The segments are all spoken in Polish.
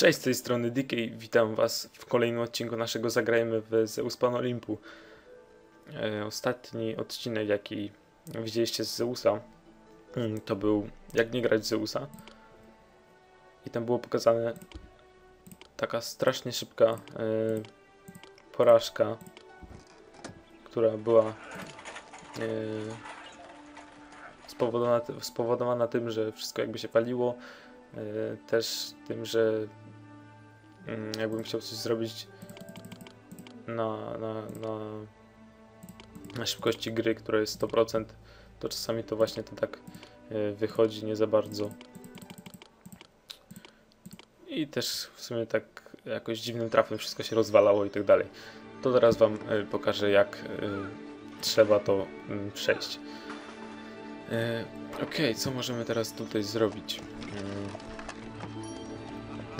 Cześć, z tej strony DK, witam was w kolejnym odcinku naszego Zagrajmy w Zeus Pan Olimpu. E, ostatni odcinek, jaki widzieliście z Zeusa, mm, to był jak nie grać Zeusa. I tam było pokazane taka strasznie szybka e, porażka, która była e, spowodowana, spowodowana tym, że wszystko jakby się paliło, też tym, że jakbym chciał coś zrobić na, na, na, na szybkości gry, która jest 100%, to czasami to właśnie to tak e, wychodzi nie za bardzo. I też w sumie tak jakoś dziwnym trafem wszystko się rozwalało i tak dalej. To teraz wam e, pokażę jak e, trzeba to mm, przejść. Okej, co możemy teraz tutaj zrobić?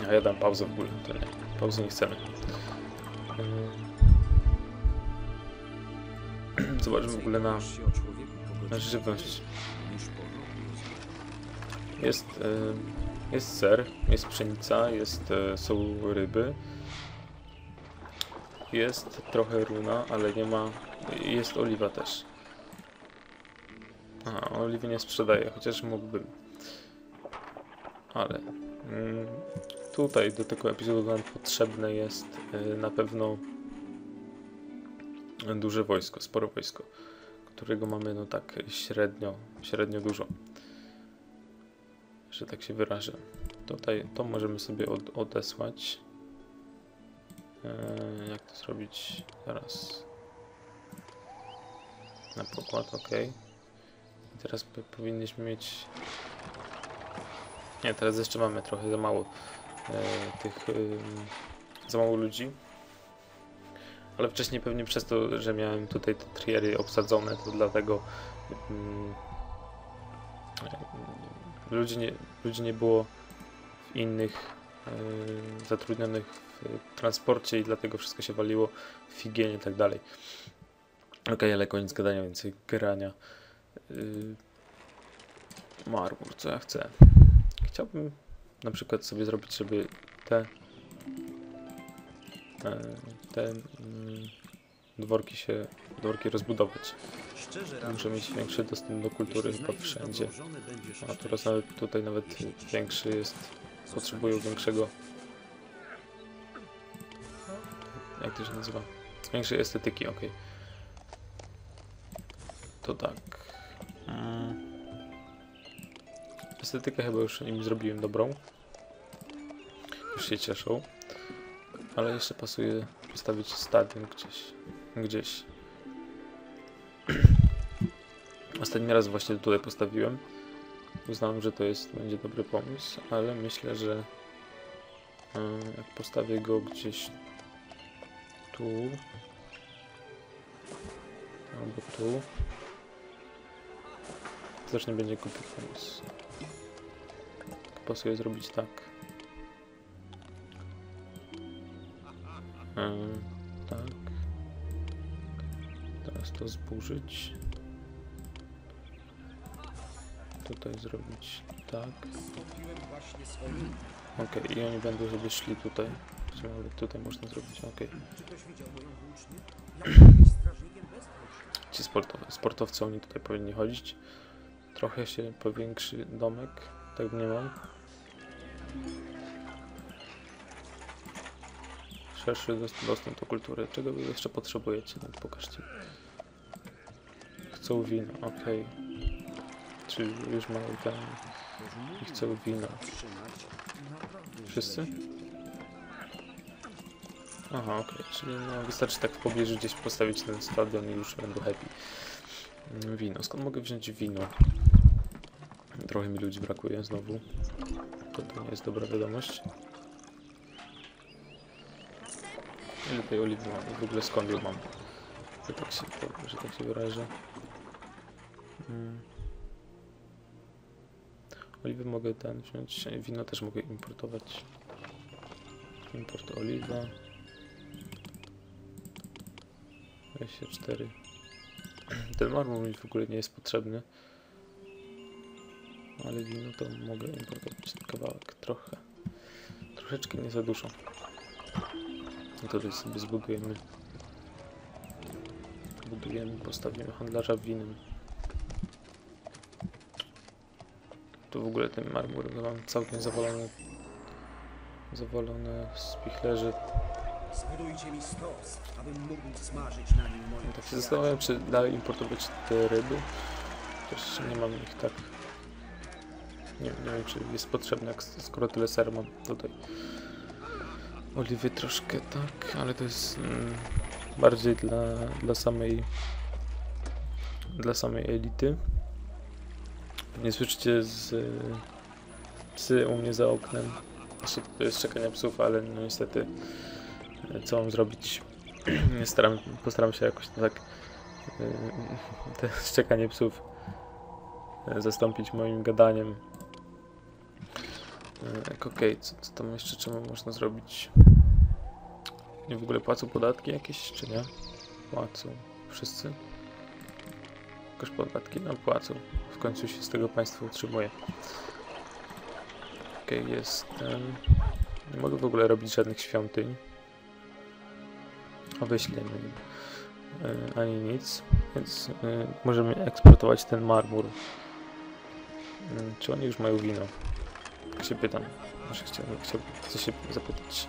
A ja dam pauzę w ogóle, to nie. Pauzy nie chcemy. Zobaczmy w ogóle na, na żywność. Jest, jest ser, jest pszenica, jest, y, są ryby. Jest trochę runa, ale nie ma... Jest oliwa też. A, oliwy nie sprzedaję, chociaż mógłbym. Ale... Mm, tutaj do tego epizodu nam potrzebne jest y, na pewno duże wojsko, sporo wojsko, którego mamy no tak średnio, średnio dużo. Że tak się wyrażę. Tutaj to możemy sobie od, odesłać. E, jak to zrobić teraz? Na pokład, ok. I teraz po- powinniśmy mieć... Nie, teraz jeszcze mamy trochę za mało tych... ym, za mało ludzi. Ale wcześniej pewnie przez to, że miałem tutaj te triery obsadzone, to dlatego e, ludzi, nie, ludzi nie było w innych e, zatrudnionych w transporcie i dlatego wszystko się waliło w higienie i tak dalej. Okej, ale koniec gadania, więcej grania. Yy, marmur, co ja chcę? Chciałbym na przykład sobie zrobić, żeby te te mm, dworki się, dworki rozbudować. Muszę mieć większy dostęp do kultury chyba wszędzie. A teraz nawet tutaj nawet większy jest, potrzebuję większego jak to się nazywa? Większej estetyki, ok. To tak. Estetykę chyba już im zrobiłem dobrą. Już się cieszą. Ale jeszcze pasuje postawić stadion gdzieś. Gdzieś. Ostatni raz właśnie tutaj postawiłem. Uznałem, że to jest, będzie dobry pomysł, ale myślę, że e, jak postawię go gdzieś tu albo tu też nie będzie głupi pomysł. Pasuje zrobić tak. E, tak. Teraz to zburzyć. Tutaj zrobić tak. Ok, i oni będą sobie szli tutaj. Nawet tutaj można zrobić, ok. Ci sportow sportowcy, oni tutaj powinni chodzić. Trochę się powiększy domek, tak nie mam. Szerszy dost- dostęp do kultury. Czego wy jeszcze potrzebujecie? No, pokażcie. Chcą wino, ok. Czy już mają ten... i chcą wino. Wszyscy? Aha, okej, czyli no, wystarczy tak w pobliżu gdzieś postawić ten stadion i już będą happy. Wino, skąd mogę wziąć wino? Trochę mi ludzi brakuje znowu. To, to nie jest dobra wiadomość. Ile tej oliwy mam? W ogóle skąd ją mam? Że tak się, że tak się wyrażę. Mm. Oliwy mogę ten wziąć, wino też mogę importować. Import oliwa. 24. Ten marmur mi w ogóle nie jest potrzebny. Ale wino to mogę importować kawałek, trochę. Troszeczkę nie za dużo. I tutaj sobie zbudujemy. Budujemy, postawimy handlarza winem. Tu w ogóle ten marmur no mam całkiem zawalony. Zawalone spichlerzy. Zbudujcie mi stos, abym mógł smażyć na nim moje tak się zastanawiam, czy dalej importować te ryby. Też nie mam ich tak. Nie, nie wiem, czy jest potrzebne, skoro tyle seru mam tutaj. Oliwy troszkę tak, ale to jest mm, bardziej dla, dla samej dla samej elity. Nie słyszycie z psy u mnie za oknem. Znaczy, to jest czekanie psów, ale no niestety e, co mam zrobić? Staram, postaram się jakoś tak yy, te szczekanie psów yy, zastąpić moim gadaniem. Yy, tak, okej, co, co tam jeszcze czemu można zrobić? Nie w ogóle płacą podatki jakieś, czy nie? Płacą. Wszyscy? Jakoś podatki? No płacą. W końcu się z tego państwo utrzymuje. Okej, jestem... Nie mogę w ogóle robić żadnych świątyń. A wyślemy y, ani nic, więc y, możemy eksportować ten marmur. Y, czy oni już mają wino? Tak się pytam. Może chciałbym, chciałbym chcę się zapytać.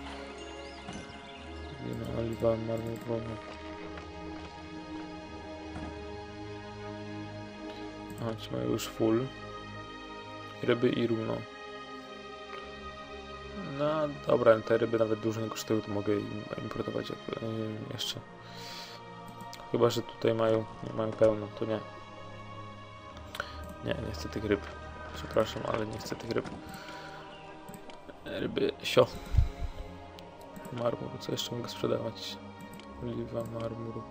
Wino, oliwa, marmur, wono. A, ci mają już full. Ryby i runo. No dobra, te ryby nawet dużo nie kosztują, to mogę im importować jak, e, jeszcze. Chyba, że tutaj mają, mają pełno, to nie. Nie, nie chcę tych ryb. Przepraszam, ale nie chcę tych ryb. Ryby, sio. Marmur, co jeszcze mogę sprzedawać? Oliwa, marmur.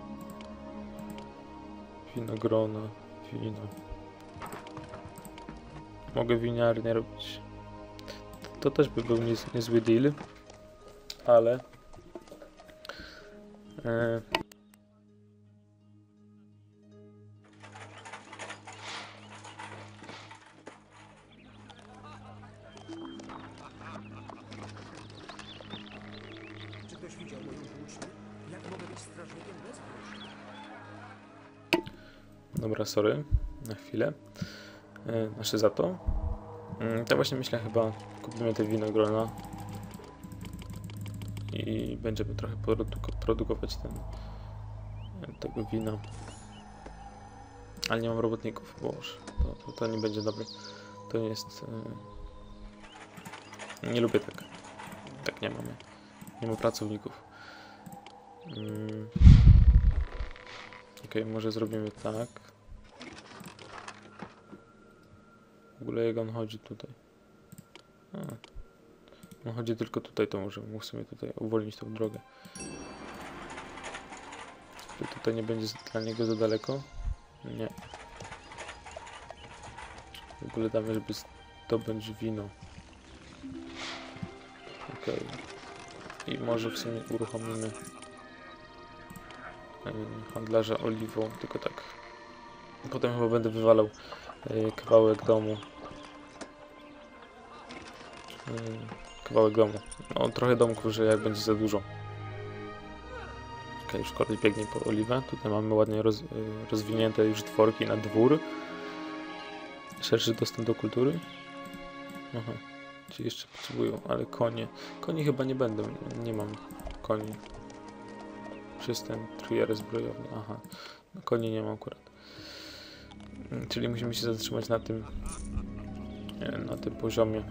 Winogrona, wino. Mogę winiarnię robić. To też by był niez, niezły deal, ale e, dobra, sorry, na chwilę. Nasze za to. Mm, To właśnie myślę chyba kupimy te winogrona i będziemy trochę produkować ten, tego wina. Ale nie mam robotników, boże, to, to, to nie będzie dobre. To jest... e, Nie lubię tak. Tak nie mamy. Nie ma pracowników. Mm. Okej, może zrobimy tak. W ogóle jak on chodzi tutaj? A. On chodzi tylko tutaj, to może mógł sobie tutaj uwolnić tą drogę. Czy tutaj nie będzie dla niego za daleko? Nie. W ogóle damy, żeby zdobędzie wino. Okej. I może w sumie uruchomimy handlarza oliwą, tylko tak. Potem chyba będę wywalał kawałek domu. Mm, Kawałek domu. No trochę domków, że jak będzie za dużo. Okej, już kolej biegnie po oliwę. Tutaj mamy ładnie roz, y, rozwinięte już dworki na dwór. Szerszy dostęp do kultury. Aha. Ci jeszcze potrzebują, ale konie. Koni chyba nie będę. Nie mam koni. Przystęp, trijary zbrojowni. Aha. No, koni nie mam akurat. Czyli musimy się zatrzymać na tym e, na tym poziomie.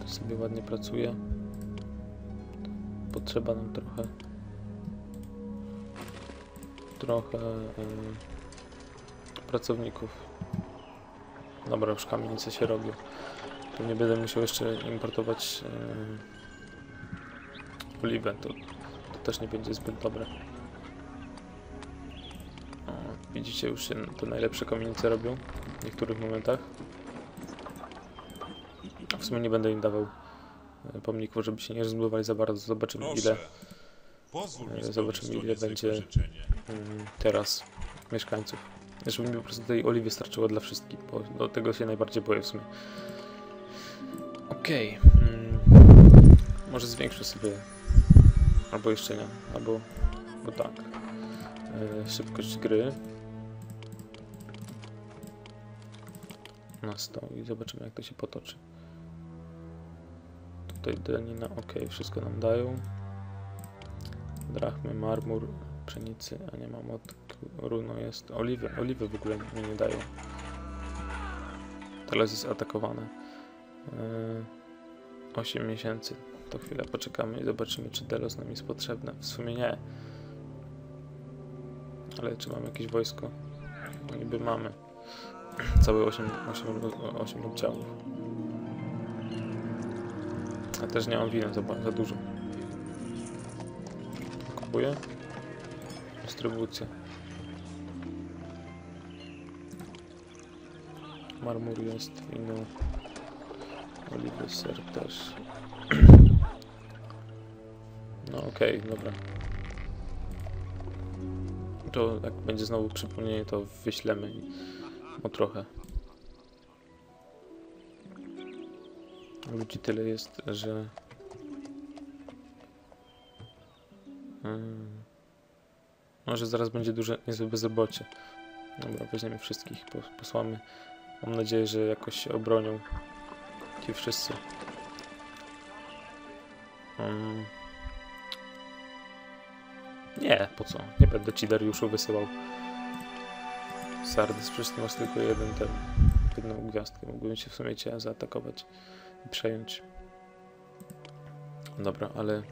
To sobie ładnie pracuje. Potrzeba nam trochę trochę em, pracowników. Dobra, już kamienice się robią. Pewnie będę musiał jeszcze importować em, oliwę, to, to też nie będzie zbyt dobre. Widzicie, już się te najlepsze kamienice robią w niektórych momentach. W sumie nie będę im dawał e, pomników, żeby się nie rozbudowali za bardzo. Zobaczymy ile E, zobaczymy, ile będzie- mm, teraz mieszkańców. Żeby mi po prostu tej oliwy starczyło dla wszystkich, bo do tego się najbardziej boję w sumie. Okej. Mm, może zwiększę sobie. Albo jeszcze nie. Albo. Bo tak. E, szybkość gry. Na 100 i zobaczymy jak to się potoczy. Tutaj danina, ok, wszystko nam dają. Drachmy, marmur, pszenicy, a nie mam od runo jest. Oliwy, oliwy w ogóle mi nie dają. Teraz jest atakowane. Yy, 8 miesięcy. To chwilę poczekamy i zobaczymy, czy Delos nam jest potrzebne. W sumie nie. Ale czy mamy jakieś wojsko? Niby mamy. Całe 8, 8, 8 oddziałów. A też nie mam wina za, za dużo. Kupuję. Dystrybucja. Marmur jest, wino. Oliwy, ser też. No okej, dobra. To jak będzie znowu przypomnienie, to wyślemy o trochę. Ludzi tyle jest, że... Hmm. Może zaraz będzie duże, niezłe bezrobocie. Dobra, weźmiemy wszystkich, pos- posłamy. Mam nadzieję, że jakoś się obronią ci wszyscy. Mm. Nie, po co? Nie będę ci Dariuszu wysyłał. Sardys, przecież masz tylko jeden ten, jedną gwiazdkę. Mógłbym się w sumie cię zaatakować i przejąć. Dobra, ale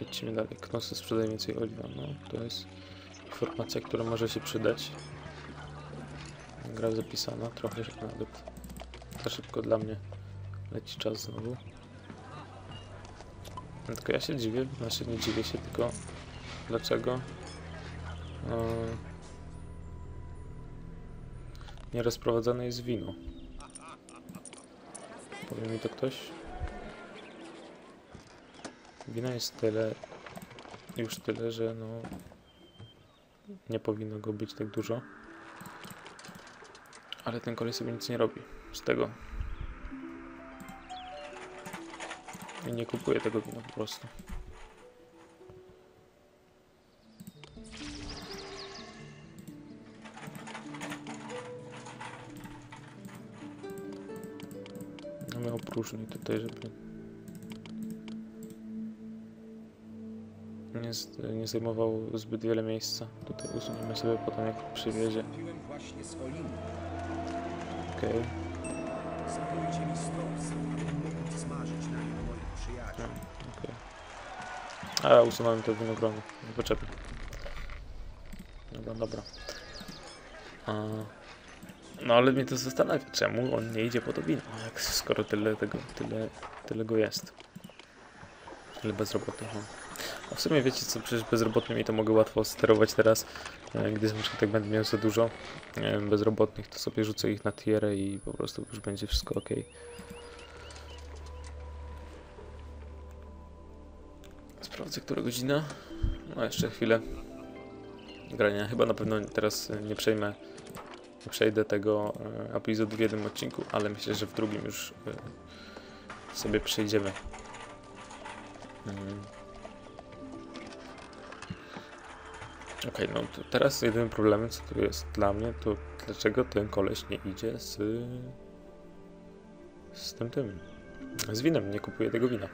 lecimy dalej. Knosy sprzedaje więcej oliwa. No, to jest informacja, która może się przydać. Gra zapisana, trochę nawet za szybko dla mnie leci czas znowu. No, Tylko ja się dziwię, znaczy nie dziwię się, tylko dlaczego e, nie rozprowadzane jest wino. Powie mi to ktoś? Wina jest tyle, już tyle, że no nie powinno go być tak dużo. Ale ten kolej sobie nic nie robi z tego. I nie kupuje tego wina po prostu. Próżni tutaj, żeby nie, nie zajmował zbyt wiele miejsca. Tutaj usuniemy sobie potem jak przywiezie. Okej. Zapójcie mi stos, mógł smażyć na nim moich przyjaciół. Okej. A, usunąłem te winogrony. Poczekaj. Dobra, dobra. A, no ale mnie to zastanawia, czemu on nie idzie po to wino, skoro tyle tego, tyle, tyle go jest. Tyle bezrobotnych. A w sumie wiecie co, przecież bezrobotnymi to mogę łatwo sterować teraz, e, gdy na przykład jak będę miał za dużo bezrobotnych, to sobie rzucę ich na tierę i po prostu już będzie wszystko ok. Sprawdzę, która godzina. No, jeszcze chwilę grania. Chyba na pewno teraz nie przejmę, przejdę tego e, epizodu w jednym odcinku, ale myślę, że w drugim już e, sobie przejdziemy. Mm. Okej, no to teraz jedynym problemem, co tu jest dla mnie, to dlaczego ten koleś nie idzie z z tym tym, z winem, nie kupuje tego wina.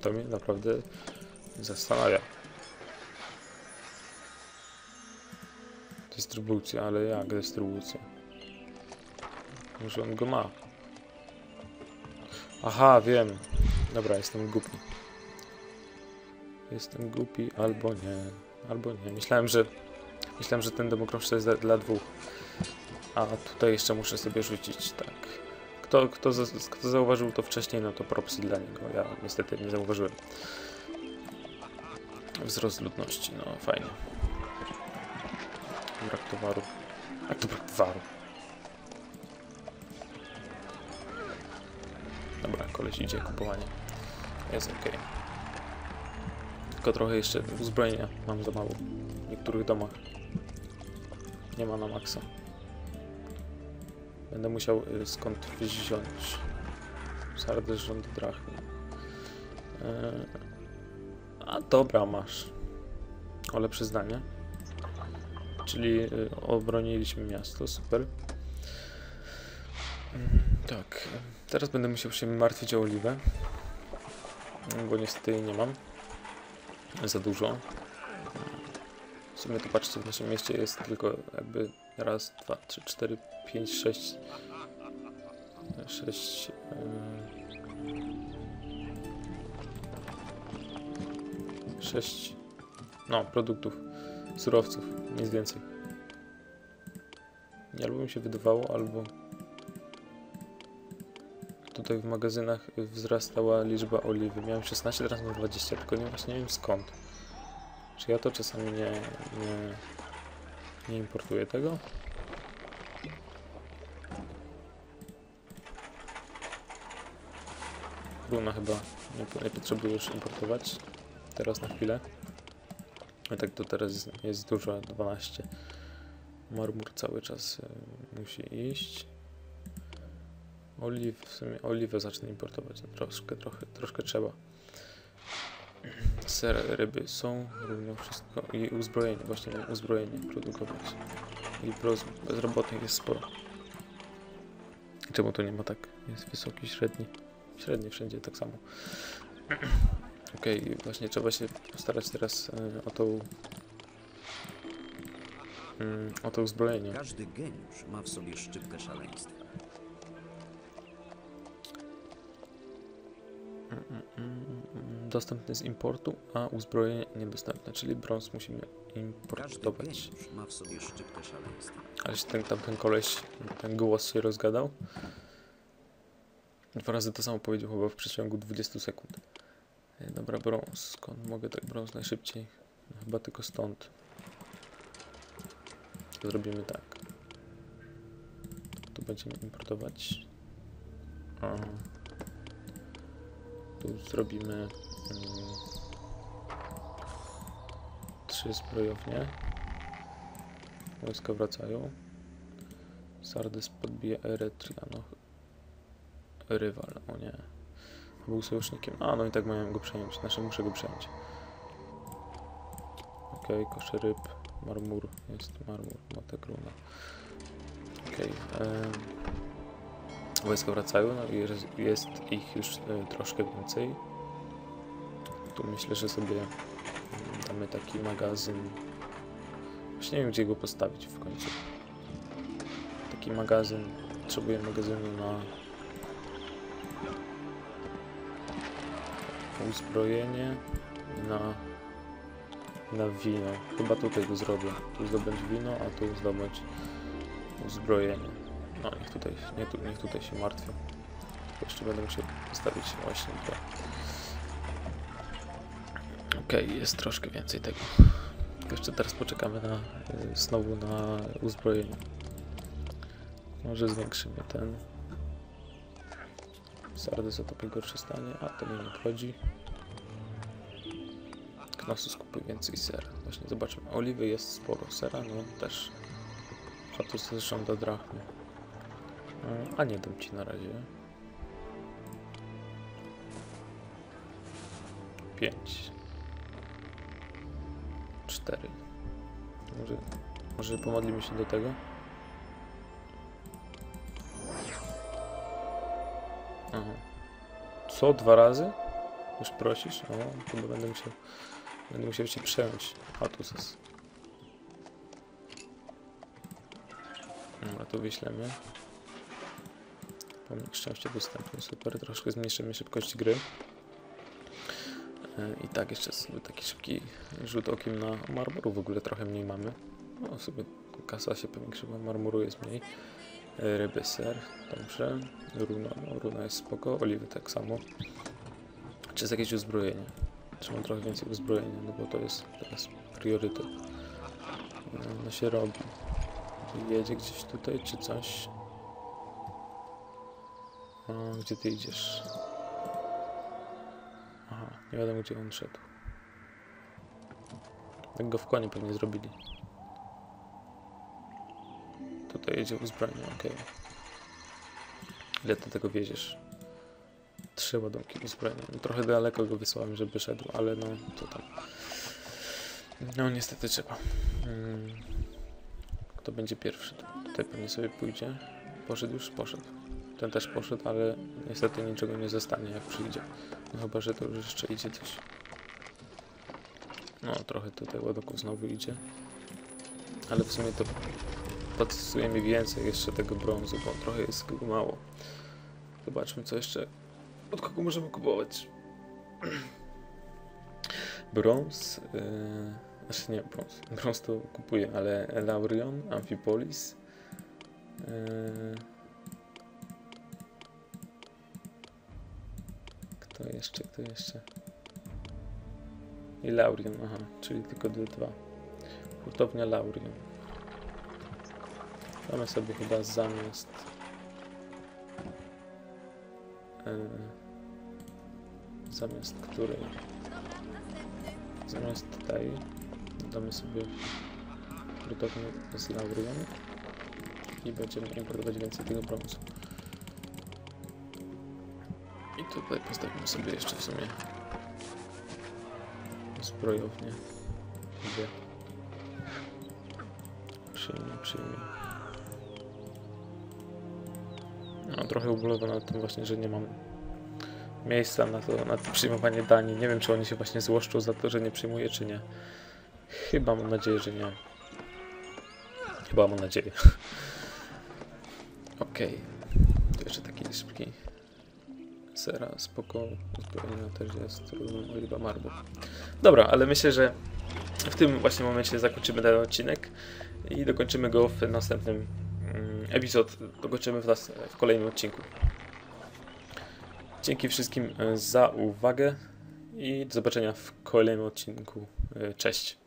To mnie naprawdę zastanawia. Dystrybucja, ale jak dystrybucja? Może on go ma. Aha, wiem. Dobra, jestem głupi. Jestem głupi, albo nie. Albo nie. Myślałem, że myślałem, że ten demokracja jest dla dwóch. A tutaj jeszcze muszę sobie rzucić, tak. Kto, kto, za, kto zauważył to wcześniej, no to propsy dla niego. Ja niestety nie zauważyłem. Wzrost ludności, no fajnie. Brak towaru. Jak to brak towaru? Dobra, koleś idzie, kupowanie. Jest ok. Tylko trochę jeszcze uzbrojenia mam za mało. W niektórych domach. Nie ma na maksa. Będę musiał y, skąd wziąć. Sardes rząd drachmy. E, a dobra, masz. O lepsze zdanie. Czyli y, obroniliśmy miasto, super. Mm, Tak, teraz będę musiał się martwić o oliwę. Mm, Bo niestety jej nie mam. Za dużo. W sumie to patrzcie, w naszym mieście jest tylko jakby raz, dwa, trzy, cztery, pięć, sześć. Sześć. Yy, sześć. No, produktów, surowców, nic więcej. Albo mi się wydawało, albo tutaj w magazynach wzrastała liczba oliwy. Miałem 16, teraz mam 20, tylko nie, właśnie nie wiem skąd. Czy ja to czasami nie, nie, nie importuję tego? Runa chyba nie, nie potrzebuję już importować. Teraz na chwilę. I tak to teraz jest, dużo, 12. Marmur cały czas y, musi iść. Oliw, w sumie oliwę zacznę importować, troszkę, trochę, troszkę trzeba. Ser, ryby są, równo wszystko i uzbrojenie, właśnie uzbrojenie produkować. I bezrobotnych jest sporo. Czemu to nie ma tak? Jest wysoki, średni. Średni wszędzie tak samo. Okej, właśnie trzeba się postarać teraz e, o tą mm, o to uzbrojenie. Każdy geniusz ma w sobie szczyptę szaleństwa. Dostępny z importu, a uzbrojenie niedostępne, czyli brąz musimy importować. ma w sobie szczyptę szaleństwa. Ale się ten, tamten koleś, ten głos się rozgadał. Dwa razy to samo powiedział chyba w przeciągu 20 sekund. Dobra, brąz. Skąd mogę tak brąz najszybciej? No, chyba tylko stąd. Zrobimy tak. Tu będziemy importować. A. Tu zrobimy mm, trzy zbrojownie. Wojska wracają. Sardes podbija Eretriano. Rywal, o nie. Był sojusznikiem. A, no i tak mają go przejąć. Znaczy muszę go przejąć. Okej, kosze ryb. Marmur. Jest marmur. Motekruna. Okej. em, Wojska wracają, no jest, jest ich już e, troszkę więcej. Tu myślę, że sobie damy taki magazyn. Właśnie nie wiem, gdzie go postawić w końcu. Taki magazyn. Potrzebuję magazynu na uzbrojenie na, na wino. Chyba tutaj to zrobię. Tu zdobądź wino, a tu zdobądź uzbrojenie. No niech tutaj, nie, tu, niech tutaj się martwią. To jeszcze będę musiał postawić właśnie dwa. Okej, jest troszkę więcej tego. Jeszcze teraz poczekamy na, y, znowu na uzbrojenie. Może zwiększymy ten. Sardes otopi gorsze stanie, a to mnie nie obchodzi. Knosy skupuj więcej sera. Właśnie zobaczymy. Oliwy jest sporo, sera no też. A to zresztą do drachmy. Mm, A nie dam ci na razie. 5 4 Może, może pomodlimy się do tego? Co? Dwa razy? Już prosisz? O, chyba będę musiał będę musiał cię przejąć. Hatusas. Dobra, tu wyślemy. Pomnik szczęścia dostępny, super. Troszkę zmniejszymy szybkość gry. E, I tak jeszcze sobie taki szybki rzut okiem na marmuru. W ogóle trochę mniej mamy. No sobie kasa się powiększyła, marmuru jest mniej. Ryby, ser, dobrze. Runa, no runa jest spoko. Oliwy tak samo. Czy jest jakieś uzbrojenie? Trzeba trochę więcej uzbrojenia, no bo to jest teraz priorytet. No, no się robi. Jedzie gdzieś tutaj, czy coś? A, gdzie ty idziesz? Aha, nie wiadomo gdzie on szedł. Tak go w konie pewnie zrobili. Tutaj jedzie uzbrojenie, okej. Ile ty tego wieziesz? Trzy ładunki uzbrojenia. No, trochę daleko go wysłałem, żeby szedł, ale no to tam. No niestety trzeba. Mm. Kto będzie pierwszy? Tutaj pewnie sobie pójdzie. Poszedł już? Poszedł. Ten też poszedł, ale niestety niczego nie zostanie jak przyjdzie. No chyba, że to już jeszcze idzie coś. No trochę tutaj ładunków znowu idzie. Ale w sumie to podstosuje mi więcej jeszcze tego brązu, bo trochę jest go mało. Zobaczmy co jeszcze od kogo możemy kupować. Brąz. Yy, znaczy nie, brąz. Brąz to kupuję, ale Laurion, Amphipolis. Yy, kto jeszcze, kto jeszcze? I Laurion, aha, czyli tylko dwa. Hurtownia Laurion. Damy sobie chyba zamiast. Yy, zamiast której? Zamiast tej damy sobie hurtownię z Laurion i będziemy importować więcej tego brązu. I tutaj postawimy sobie jeszcze w sumie zbrojownię. Przyjmie, przyjmie. No, trochę ubolewam nad tym właśnie, że nie mam miejsca na to, na to przyjmowanie Danii. Nie wiem, czy oni się właśnie złoszczą za to, że nie przyjmuję, czy nie. Chyba mam nadzieję, że nie. Chyba mam nadzieję. Okej. Tu jeszcze taki szybki. Sera, spoko. Uzbrojenia też jest. Oliwa marble. Dobra, ale myślę, że w tym właśnie momencie zakończymy ten odcinek i dokończymy go w następnym epizod. Dokończymy w, nas, w kolejnym odcinku. Dzięki wszystkim e, za uwagę i do zobaczenia w kolejnym odcinku. E, Cześć.